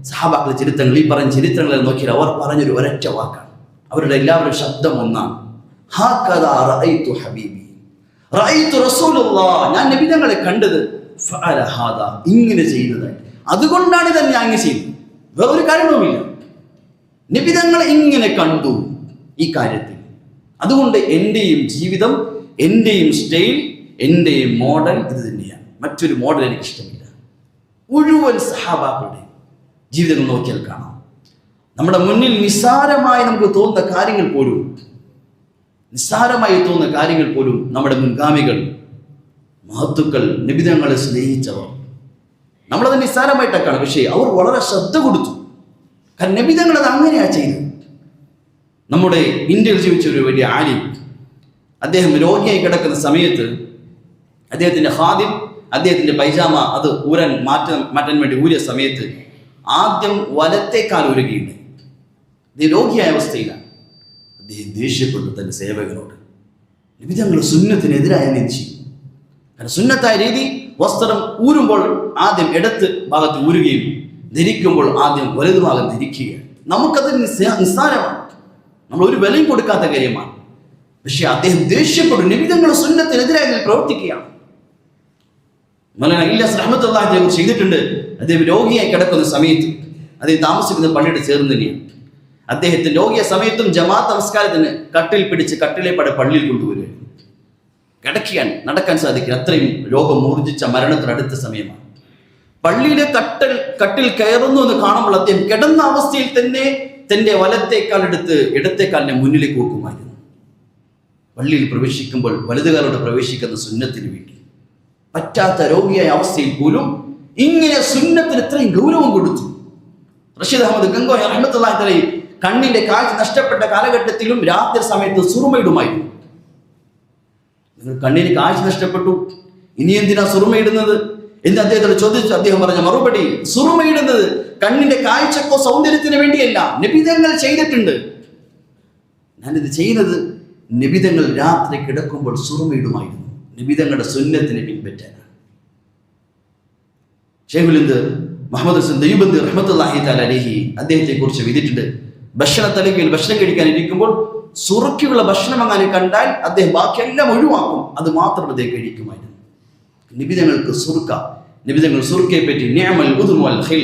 സഹാബാക്കളുടെ ചരിത്രങ്ങൾ ഈ പറഞ്ഞ ചരിത്രങ്ങളിൽ നോക്കിയാൽ അവർ പറഞ്ഞൊരു ഒരൊറ്റ വാക്കാണ്. അവരുടെ എല്ലാവരും ശബ്ദം ഒന്നാണ്. റഅയ്തു ഹബീബി. റസൂലുള്ള. ഞാൻ നബിതങ്ങളെ കണ്ടത് ഇങ്ങനെ ചെയ്യുന്നതായിട്ട് അതുകൊണ്ടാണ് ഇത് ഞാൻ ഇങ്ങനെ ചെയ്യുന്നത്. വേറൊരു കാരണവുമില്ല നിബിതങ്ങളെ ഇങ്ങനെ കണ്ടു ഈ കാര്യത്തിൽ. അതുകൊണ്ട് എന്റെയും ജീവിതം എന്റെയും സ്റ്റൈൽ എന്റെയും മോഡൽ ഇത് തന്നെയാണ്. മറ്റൊരു മോഡൽ എനിക്ക് ഇഷ്ടമില്ല. മുഴുവൻ സഹാബാക്കളുടെ ജീവിതങ്ങൾ നോക്കിയാൽ കാണാം. നമ്മുടെ മുന്നിൽ നിസ്സാരമായി നമുക്ക് തോന്നുന്ന കാര്യങ്ങൾ പോലും നിസ്സാരമായി തോന്നുന്ന കാര്യങ്ങൾ പോലും നമ്മുടെ മുൻഗാമികൾ മഹത്തുക്കൾ നിബിധങ്ങളെ സ്നേഹിച്ചവർ. നമ്മളത് നിസ്സാരമായിട്ടൊക്കെയാണ് പക്ഷേ അവർ വളരെ ശ്രദ്ധ കൊടുത്തു. കാരണം നബിതങ്ങൾ അത് അങ്ങനെയാണ് ചെയ്തത്. നമ്മുടെ ഇന്ത്യയിൽ ജീവിച്ച ഒരു വലിയ ആലിം അദ്ദേഹം രോഗിയായി കിടക്കുന്ന സമയത്ത് അദ്ദേഹത്തിന്റെ ഹാദിം അദ്ദേഹത്തിന്റെ പൈജാമ അത് ഊരൻ മാറ്റാൻ മാറ്റാൻ വേണ്ടി ഊരിയ സമയത്ത് ആദ്യം വലത്തേക്കാൽ ഊരുകയുണ്ട് രോഗിയായ അവസ്ഥയിലാണ്. അദ്ദേഹം ദേഷ്യപ്പെട്ടു തന്റെ സേവകനോട്. നിബിതങ്ങൾ സുന്നത്തിനെതിരായ നെഞ്ചി കാരണം സുന്നത്തായ രീതി വസ്ത്രം ഊരുമ്പോൾ ആദ്യം ഇടത്ത് ഭാഗത്ത് ഊരുകയും ധരിക്കുമ്പോൾ ആദ്യം വലത് ഭാഗം ധരിക്കുകയാണ്. നമുക്കത് നിസ്സാ- നിസ്സാരമാണ്. നമ്മൾ ഒരു വിലയും കൊടുക്കാത്ത കാര്യമാണ്. പക്ഷേ അദ്ദേഹം ദേഷ്യപ്പെടും നിമിതങ്ങൾ സുന്നത്തിനെതിരായി പ്രവർത്തിക്കുകയാണ്. മൗലാന ഇല്ലാസ് റഹ്മത്തുള്ളാഹി അദ്ദേഹം ചെയ്തിട്ടുണ്ട്. അദ്ദേഹം രോഗിയായി കിടക്കുന്ന സമയത്ത് അദ്ദേഹം താമസിക്കുന്ന പള്ളിയുടെ ചേർന്ന് തന്നെയാണ് അദ്ദേഹത്തിന് രോഗിയ സമയത്തും ജമാഅത്ത് നമസ്കാരത്തിന് കട്ടിൽ പിടിച്ച് കട്ടിലെ പട പള്ളിയിൽ കൊണ്ടുവരുമായിരുന്നു കിടക്കാൻ നടക്കാൻ സാധിക്കില്ല. അത്രയും രോഗം മൂർജിച്ച മരണത്തിനടുത്ത സമയമാണ്. പള്ളിയിലെ കട്ടൽ കട്ടിൽ കയറുന്നു എന്ന് കാണുമ്പോൾ അദ്ദേഹം കിടന്ന അവസ്ഥയിൽ തന്നെ തന്റെ വലത്തേക്കാൽ എടുത്ത് ഇടത്തേക്കാലിനെ മുന്നിലേക്ക് വെക്കുമായിരുന്നു. പള്ളിയിൽ പ്രവേശിക്കുമ്പോൾ വലതുകാലോട് പ്രവേശിക്കുന്ന സുന്നത്തിന് വേണ്ടി. പറ്റാത്ത രോഗിയായ അവസ്ഥയിൽ പോലും ഇങ്ങനെ സുന്നത്തിന് ഇത്രയും ഗൗരവം കൊടുത്തു. റഷീദ് അഹമ്മദ് ഗംഗോ അഹമ്മദ് കണ്ണിന്റെ കാഴ്ച നഷ്ടപ്പെട്ട കാലഘട്ടത്തിലും രാത്രി സമയത്ത് സുറുമയിടുമായിരുന്നു നിങ്ങൾ കണ്ണിന് കാഴ്ച നഷ്ടപ്പെട്ടു. ഇനി എന്തിനാ സുറുമയിടുന്നത്? എന്ന് അദ്ദേഹത്തോട് ചോദിച്ചു. അദ്ദേഹം പറഞ്ഞ മറുപടി സുറുമയിടുന്നത് കണ്ണിന്റെ കാഴ്ചക്കോ സൗന്ദര്യത്തിന് വേണ്ടിയല്ല. നിബിധങ്ങൾ ചെയ്തിട്ടുണ്ട്. ഞാനിത് ചെയ്യുന്നത് നിബിധങ്ങൾ രാത്രി കിടക്കുമ്പോൾ സുറുമയിടുമായിരുന്നു. നിബിധങ്ങളുടെ സുന്നത്തിനെ പിൻപറ്റാനാണ്. ഷേഖുലിന്ദ് മുഹമ്മദ് ഹസൻ ദൈബന്ദ് റഹ്മത്തുല്ലാഹി തലഹി അദ്ദേഹത്തെ കുറിച്ച് വിധിച്ചിട്ടുണ്ട് ഭക്ഷണ തലകയിൽ ഭക്ഷണം കഴിക്കാൻ ഇരിക്കുമ്പോൾ സുറുക്കിയുള്ള ഭക്ഷണം അങ്ങനെ കണ്ടാൽ അദ്ദേഹം ബാക്കിയെല്ലാം ഒഴിവാക്കും. അത് മാത്രം അദ്ദേഹം കഴിക്കുമായിരുന്നു. നിബിതങ്ങൾക്ക് സുറുക്ക നിബിതങ്ങൾ സുറുക്കയെ പറ്റി നിയമൽ ഉദുമൽ ഹിൽ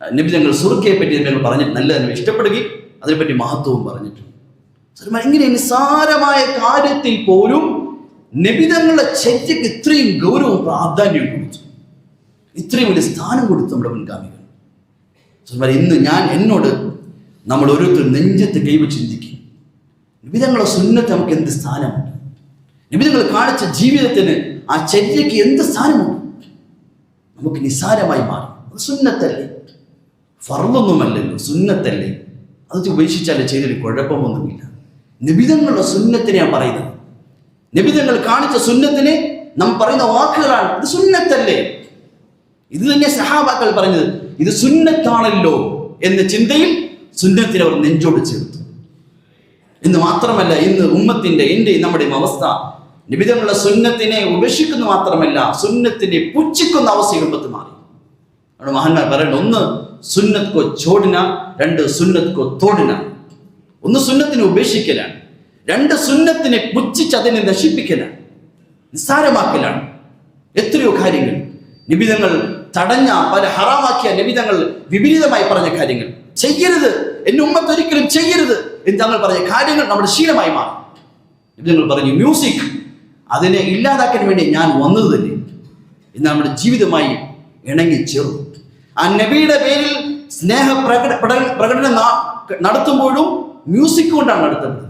നിബിതങ്ങൾ സുറുക്കയെ പറ്റി നിങ്ങൾ പറഞ്ഞിട്ട് തന്നെ ഇഷ്ടപ്പെടുകയും അതിനെപ്പറ്റി മഹത്വവും പറഞ്ഞിട്ടുണ്ട്. ഇങ്ങനെ നിസ്സാരമായ കാര്യത്തിൽ പോലും നിബിതങ്ങളുടെ ചര്യക്ക് ഇത്രയും ഗൗരവവും പ്രാധാന്യവും കൊടുത്തു. ഇത്രയും വലിയ സ്ഥാനം കൊടുത്തു നമ്മുടെ മുൻഗാമികൾ. ഇന്ന് ഞാൻ എന്നോട് നമ്മൾ ഓരോരുത്തരും നെഞ്ചത്ത് കൈവ് ചിന്തിക്കും. നിബിതങ്ങളുടെ സുന്നത്ത് നമുക്ക് എന്ത് സ്ഥാനമുണ്ട്? നിബിതങ്ങൾ കാണിച്ച ജീവിതത്തിന് ആ ചര്യയ്ക്ക് എന്ത് സ്ഥാനമുണ്ട്? നമുക്ക് നിസാരമായി മാറും. അത് സുന്നത്തല്ലേ? ഫർവൊന്നുമല്ലല്ലോ സുന്നത്തല്ലേ? അത് ഉപേക്ഷിച്ചാലേ ചെയ്തൊരു കുഴപ്പമൊന്നുമില്ല. നിബിതങ്ങളുടെ സുന്നത്തിനെ ഞാൻ പറയുന്നത്. നിബിതങ്ങൾ കാണിച്ച സുന്നത്തിനെ നാം പറയുന്ന വാക്കുകളാണ്. ഇത് സുന്നത്തല്ലേ? ഇത് തന്നെ സഹാബാക്കൾ പറഞ്ഞത്. ഇത് സുന്നത്താണല്ലോ എന്ന ചിന്തയിൽ സുന്നത്തിനെ അവർ നെഞ്ചോട് ചേർത്തു. ഇന്ന് മാത്രമല്ല ഇന്ന് ഉമ്മത്തിന്റെ എന്റെ നമ്മുടെയും അവസ്ഥ. നിബിധമുള്ള സുന്നത്തിനെ ഉപേക്ഷിക്കുന്ന മാത്രമല്ല സുന്നത്തിനെ പുച്ഛിക്കുന്ന അവസ്ഥ ഉമ്മത്ത് മാറി. അവിടെ മഹാന്മാർ ഒന്ന് സുന്നത്ത് കോ ചോടിന രണ്ട് സുന്നത്ത് കോ തോടിന. ഒന്ന് സുന്നത്തിനെ ഉപേക്ഷിക്കലാണ്. രണ്ട് സുന്നത്തിനെ പുച്ഛിച്ച് അതിനെ നശിപ്പിക്കലാണ് നിസ്സാരമാക്കലാണ്. എത്രയോ കാര്യങ്ങൾ. നിബിധങ്ങൾ തടഞ്ഞ പല ഹറാമാക്കിയ നിബിധങ്ങൾ വിപരീതമായി പറഞ്ഞ കാര്യങ്ങൾ. ചെയ്യരുത്. എന്നെ ഉമ്മത്ത് ഒരിക്കലും ചെയ്യരുത് എന്ന് തങ്ങൾ പറഞ്ഞ കാര്യങ്ങൾ നമ്മുടെ ശീലമായി മാറും. നിബിധങ്ങൾ പറഞ്ഞു മ്യൂസിക് അതിനെ ഇല്ലാതാക്കാൻ വേണ്ടി ഞാൻ വന്നത് തന്നെ. ഇന്ന് നമ്മുടെ ജീവിതമായി ഇണങ്ങി ചേർന്നു. ആ നബിയുടെ പേരിൽ സ്നേഹ പ്രകട പ്രകട- പ്രകടനം നടത്തുമ്പോഴും മ്യൂസിക് കൊണ്ടാണ് നടത്തുന്നത്.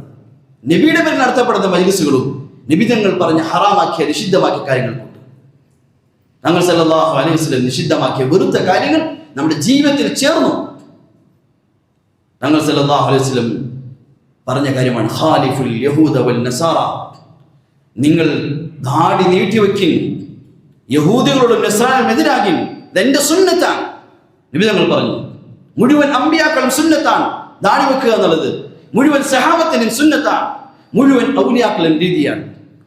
നബിയുടെ പേരിൽ നടത്തപ്പെടുന്ന മജിലിസുകളും നിബിധങ്ങൾ പറഞ്ഞ് ഹറാമാക്കിയ നിഷിദ്ധമാക്കിയ കാര്യങ്ങൾക്കുണ്ട്. ഞങ്ങൾ സല്ലല്ലാഹു അലൈഹി വസല്ലം നിഷിദ്ധമാക്കിയ വെറുത്ത കാര്യങ്ങൾ നമ്മുടെ ജീവിതത്തിൽ ചേർന്നു. ഞങ്ങൾ സല്ലാഹു അലൈഹി വസല്ലം പറഞ്ഞ കാര്യമാണ് ഖാലിഫുൽ യഹൂദ വൽ നസാറ. നിങ്ങൾ ദാടി നീട്ടിവെക്കിൻ യഹൂദികളോടും നസ്രാനും എതിരാകിൻ ഇതെന്റെ സുന്നത്താണ്. നിബിധങ്ങൾ പറഞ്ഞു മുഴുവൻ അമ്പിയാക്കളും സുന്നത്താണ്. ദാടി വെക്കുക എന്നുള്ളത് മുഴുവൻ സഹാബത്തിനും സുന്നത്താണ്. മുഴുവൻ ഔലിയാക്കളും രീതിയാണ്.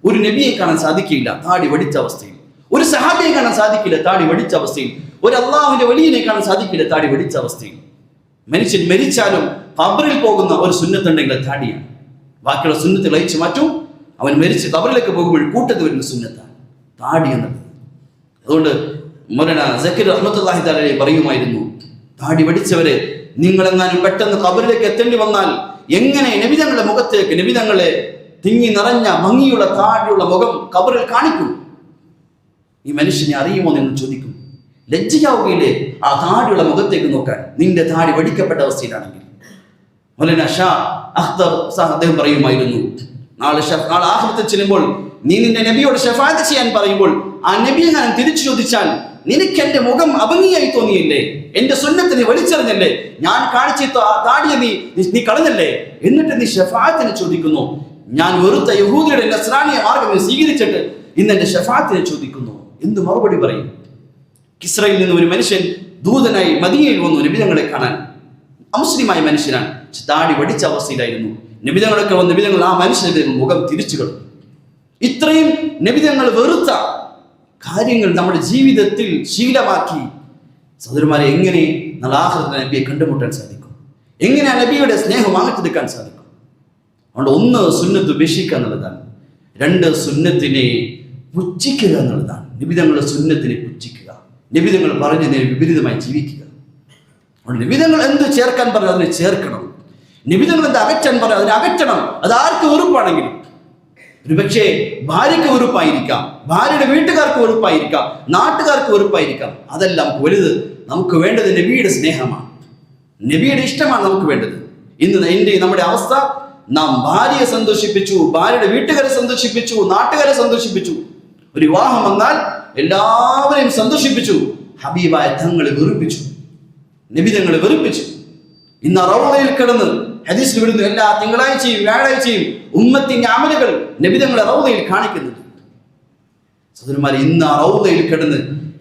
ഒരു നബിയെ കാണാൻ സാധിക്കില്ല താടി വടിച്ച അവസ്ഥയിൽ. ഒരു സഹാബിയെ കാണാൻ സാധിക്കില്ല താടി വടിച്ച അവസ്ഥയിൽ. ഒരു അള്ളാഹുവിന്റെ വലിയനെ കാണാൻ സാധിക്കില്ല താടി വടിച്ച അവസ്ഥയിൽ. മനുഷ്യൻ മരിച്ചാലും കബറിൽ പോകുന്ന ഒരു സുന്നത്തുണ്ടെങ്കിൽ താടിയാണ്. ബാക്കിയുള്ള സുന്നത്ത് ലയിച്ചു മാറ്റും. അവൻ മരിച്ച് കബറിലേക്ക് പോകുമ്പോൾ കൂട്ടത്തിൽ വരുന്ന സുന്നത്താണ് താടി എന്നുള്ളത് അതുകൊണ്ട് മൊരണ സക്കീർ റഹ്മത്തുള്ളാഹി താലയെ പറയുമായിരുന്നു താടി വടിച്ചവരെ നിങ്ങളെങ്ങാനും പെട്ടെന്ന് കബറിലേക്ക് എത്തേണ്ടി വന്നാൽ എങ്ങനെ നബിതങ്ങളുടെ മുഖത്തേക്ക് നബിതങ്ങളെ തിങ്ങി നിറഞ്ഞ ഭംഗിയുള്ള താടിയുള്ള മുഖം കബറിൽ കാണിക്കും? ഈ മനുഷ്യനെ അറിയുമോ എന്ന് ചോദിക്കും. ലജ്ജയാവുകയില്ലേ ആ താടിയുള്ള മുഖത്തേക്ക് നോക്കാൻ? നിന്റെ താടി വടിക്കപ്പെട്ട അവസ്ഥയിലാണെങ്കിൽ. മൗലാന ഷാ അഖ്തർ അദ്ദേഹം പറയുമായിരുന്നു. നാളെ നാളെ ആഹൃത്തിൽ ചെല്ലുമ്പോൾ നീ നിന്റെ നബിയോട് ഷഫാത്ത് ചെയ്യാൻ പറയുമ്പോൾ ആ നബിയെ ഞാൻ തിരിച്ചു ചോദിച്ചാൽ നിനക്ക് എന്റെ മുഖം അഭംഗിയായി തോന്നിയില്ലേ? എന്റെ സുന്നത്തിനെ വലിച്ചെറിഞ്ഞല്ലേ? ഞാൻ കാണിച്ച താടിയ നീ നീ- നീ കളഞ്ഞല്ലേ? എന്നിട്ട് നീ ഷഫാത്തിനെ ചോദിക്കുന്നു. ഞാൻ വെറുത്ത യഹൂദിയുടെ നസ്രാനിയ മാർഗം നീ സ്വീകരിച്ചിട്ട് ഇന്ന് എന്റെ ഷഫാത്തിനെ ചോദിക്കുന്നു. എന്ത് മറുപടി പറയും? കിസ്രയിൽ നിന്ന് ഒരു മനുഷ്യൻ ദൂതനായി മദിയയിൽ വന്നു നിബിതങ്ങളെ കാണാൻ. അമുസ്ലിമായ മനുഷ്യനാണ്. താടി വടിച്ച അവസ്ഥയിലായിരുന്നു. നിബിതങ്ങളൊക്കെ വന്ന് നിബിതങ്ങൾ ആ മനുഷ്യന്റെ മുഖം തിരിച്ചു കളഞ്ഞു ഇത്രയും നിബിതങ്ങൾ വെറുത്ത കാര്യങ്ങൾ നമ്മുടെ ജീവിതത്തിൽ ശീലമാക്കി. സഹോദരന്മാരെ എങ്ങനെ നലാഹൃത നബിയെ കണ്ടുമുട്ടാൻ സാധിക്കും? എങ്ങനെ നബിയുടെ സ്നേഹം വാങ്ങിച്ചെടുക്കാൻ സാധിക്കും? അതുകൊണ്ട് ഒന്ന് സുന്നത്ത് ഉപേക്ഷിക്കുക എന്നുള്ളതാണ്. രണ്ട് സുന്നത്തിനെ പുച്ഛിക്കുക എന്നുള്ളതാണ്. നിബിതങ്ങളുടെ സുന്നത്തിനെ പുച്ഛിക്കുക. നിബിതങ്ങൾ പറഞ്ഞതിനെ വിപരീതമായി ജീവിക്കുക. അതുകൊണ്ട് നിബിതങ്ങൾ എന്ത് ചേർക്കാൻ പറഞ്ഞു അതിനെ ചേർക്കണം. നിബിതങ്ങൾ എന്ത് അകറ്റാൻ പറഞ്ഞു അതിനെ അകറ്റണം. അത് ആർക്ക് വെറുപ്പാണെങ്കിലും. ഒരുപക്ഷെ ഭാര്യയ്ക്ക് വെറുപ്പായിരിക്കാം. ഭാര്യയുടെ വീട്ടുകാർക്ക് വെറുപ്പായിരിക്കാം. നാട്ടുകാർക്ക് വെറുപ്പായിരിക്കാം. അതെല്ലാം വലുത് നമുക്ക് വേണ്ടത് നബിയുടെ സ്നേഹമാണ്. നബിയുടെ ഇഷ്ടമാണ് നമുക്ക് വേണ്ടത്. ഇന്ന് എന്റെ നമ്മുടെ അവസ്ഥ നാം ഭാര്യയെ സന്തോഷിപ്പിച്ചു ഭാര്യയുടെ വീട്ടുകാരെ സന്തോഷിപ്പിച്ചു നാട്ടുകാരെ സന്തോഷിപ്പിച്ചു. ഒരു വിവാഹം വന്നാൽ എല്ലാവരെയും സന്തോഷിപ്പിച്ചു. ഹബീബായ തങ്ങളെ വെറുപ്പിച്ചു. നിബിതങ്ങളെ വെറുപ്പിച്ചു. ഇന്ന് റൗളയിൽ കിടന്ന് ഹദീസിൽ വിടുന്നു എല്ലാ തിങ്കളാഴ്ചയും വ്യാഴാഴ്ചയും ഉമ്മത്തിന്റെ അമലുകൾ നബിതങ്ങളെ റൗദയിൽ കാണിക്കുന്നുണ്ട് സഹോദരന്മാർ ഇന്ന് ആ റൗദയിൽ കിടന്ന്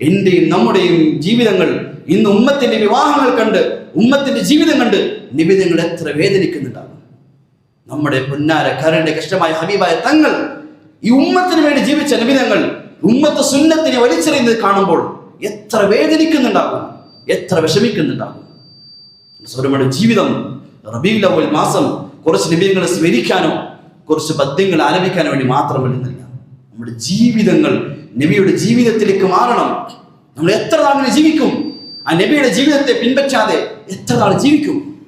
എന്റെയും നമ്മുടെയും ജീവിതങ്ങൾ ഇന്ന് ഉമ്മത്തിന്റെ വിവാഹങ്ങൾ കണ്ട് ഉമ്മത്തിന്റെ ജീവിതം കണ്ട് നിബിതങ്ങൾ എത്ര വേദനിക്കുന്നുണ്ടാകും. നമ്മുടെ പൊന്നാര കരന്റെ കഷ്ടമായ ഹബീബായ തങ്ങൾ ഈ ഉമ്മത്തിന് വേണ്ടി ജീവിച്ച നിബിതങ്ങൾ ഉമ്മത്ത് സുന്നത്തിനെ വലിച്ചെറിയുന്നത് കാണുമ്പോൾ എത്ര വേദനിക്കുന്നുണ്ടാകും എത്ര വിഷമിക്കുന്നുണ്ടാകും. സ്വരമയുടെ ജീവിതം റബീൽ മാസം കുറച്ച് നിബിധങ്ങളെ സ്മരിക്കാനോ കുറച്ച് പദ്യങ്ങൾ ആലപിക്കാനോ വേണ്ടി മാത്രം വരുന്നില്ല നമ്മുടെ ജീവിതങ്ങൾ നബിയുടെ ജീവിതത്തിലേക്ക് മാറണം. നമ്മൾ എത്ര നാൾ ജീവിക്കും? ആ നബിയുടെ ജീവിതത്തെ പിൻപറ്റാതെ എത്ര നാൾ ജീവിക്കും?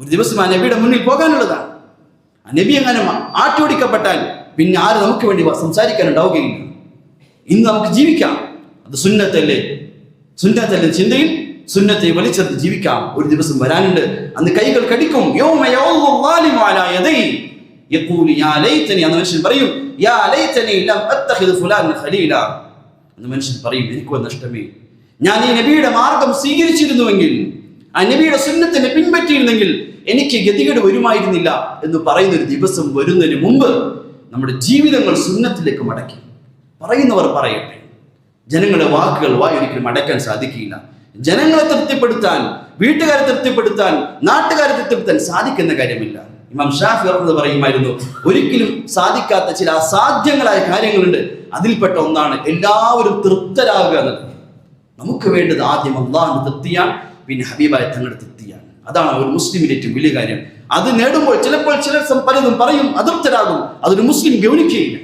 ഒരു ദിവസം ആ നബിയുടെ മുന്നിൽ പോകാനുള്ളതാണ്. ആ നബി എങ്ങനെ ആട്ടിയോടിക്കപ്പെട്ടാൽ പിന്നെ ആര് നമുക്ക് വേണ്ടി സംസാരിക്കാനുണ്ടാവുകയില്ല. ഇന്ന് നമുക്ക് ജീവിക്കാം. അത് സുന്നത്തല്ലേ? സുന്നത്തല്ലേ ചിന്തയിൽ? സുന്നത്തെ വലിച്ചെടുത്ത് ജീവിക്കാം. ഒരു ദിവസം വരാനുണ്ട്. അന്ന് കൈകൾ കടിക്കും. അന്ന് മനുഷ്യൻ പറയും അന്ന് മനുഷ്യൻ പറയും എനിക്ക് നഷ്ടമേ. ഞാൻ ഈ നബിയുടെ മാർഗം സ്വീകരിച്ചിരുന്നുവെങ്കിൽ ആ നബിയുടെ സുന്നത്തിനെ പിൻപറ്റിയിരുന്നെങ്കിൽ എനിക്ക് ഗതികേട് വരുമായിരുന്നില്ല എന്ന് പറയുന്ന ഒരു ദിവസം വരുന്നതിന് മുമ്പ് നമ്മുടെ ജീവിതങ്ങൾ സുന്നത്തിലേക്ക് മടക്കി. പറയുന്നവർ പറയട്ടെ. ജനങ്ങളുടെ വാക്കുകൾ വായി ഒരിക്കലും അടയ്ക്കാൻ സാധിക്കില്ല. ജനങ്ങളെ തൃപ്തിപ്പെടുത്താൻ വീട്ടുകാരെ തൃപ്തിപ്പെടുത്താൻ നാട്ടുകാരെ തൃപ്തിപ്പെടുത്താൻ സാധിക്കുന്ന കാര്യമില്ല. ഇമാം ഷാഫി ഉറന്നത് പറയുമായിരുന്നു ഒരിക്കലും സാധിക്കാത്ത ചില അസാധ്യങ്ങളായ കാര്യങ്ങളുണ്ട്. അതിൽപ്പെട്ട ഒന്നാണ് എല്ലാവരും തൃപ്തരാകുക എന്നത്. നമുക്ക് വേണ്ടത് ആദ്യം അള്ളാഹിന്റെ തൃപ്തിയാണ് പിന്നെ ഹബീബായ തങ്ങളുടെ തൃപ്തിയാണ്. അതാണ് ഒരു മുസ്ലിമിന്റെ ഏറ്റവും വലിയ കാര്യം. അത് നേടുമ്പോൾ ചിലപ്പോൾ ചിലർ പലതും പറയും അതൃപ്തരാകും. അതൊരു മുസ്ലിം ഗൗനിക്കുകയില്ല.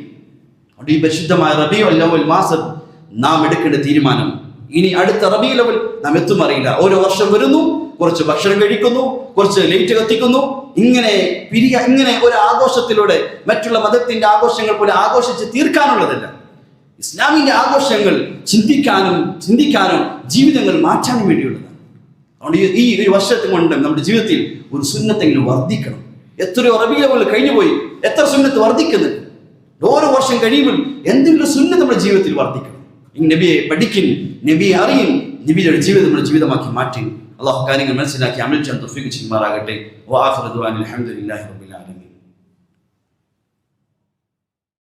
അതുകൊണ്ട് ഈ പരിശുദ്ധമായ റബിയോ അല്ലോ മാസം നാം എടുക്കേണ്ട തീരുമാനം ഇനി അടുത്ത റബി ലെവൽ നാം എത്തും അറിയില്ല ഓരോ വർഷം വരുന്നു കുറച്ച് ഭക്ഷണം കഴിക്കുന്നു കുറച്ച് ലൈറ്റ് കത്തിക്കുന്നു. ഇങ്ങനെ പിരിയ ഇങ്ങനെ ഒരു ആഘോഷത്തിലൂടെ മറ്റുള്ള മതത്തിന്റെ ആഘോഷങ്ങൾ പോലെ ആഘോഷിച്ച് തീർക്കാനുള്ളതല്ല. ഇസ്ലാമിന്റെ ആഘോഷങ്ങൾ ചിന്തിക്കാനും ചിന്തിക്കാനും ജീവിതങ്ങൾ മാറ്റാനും വേണ്ടിയുള്ളതാണ്. അതുകൊണ്ട് ഈ- ഒരു വർഷത്തെ കൊണ്ട് നമ്മുടെ ജീവിതത്തിൽ ഒരു സുന്നത്തെങ്കിലും വർദ്ധിക്കണം? എത്രയോ റബിയവൾ കഴിഞ്ഞുപോയി എത്ര സുന്നത്ത് വർദ്ധിക്കുന്നുണ്ട്? ഓരോ വർഷം കഴിയുമ്പോൾ എന്തെങ്കിലും സുന്നത്ത് നമ്മുടെ ജീവിതത്തിൽ വർദ്ധിക്കണം. നബിയെ പഠിക്കിൻ നബിയെ അറിയിൻ നബിയുടെ ജീവിതം നമ്മുടെ ജീവിതമാക്കി മാറ്റി. അള്ളാഹു കാര്യങ്ങൾ മനസ്സിലാക്കി അമൽ ചന്ദ് ചെയ്യുമാറാകട്ടെ.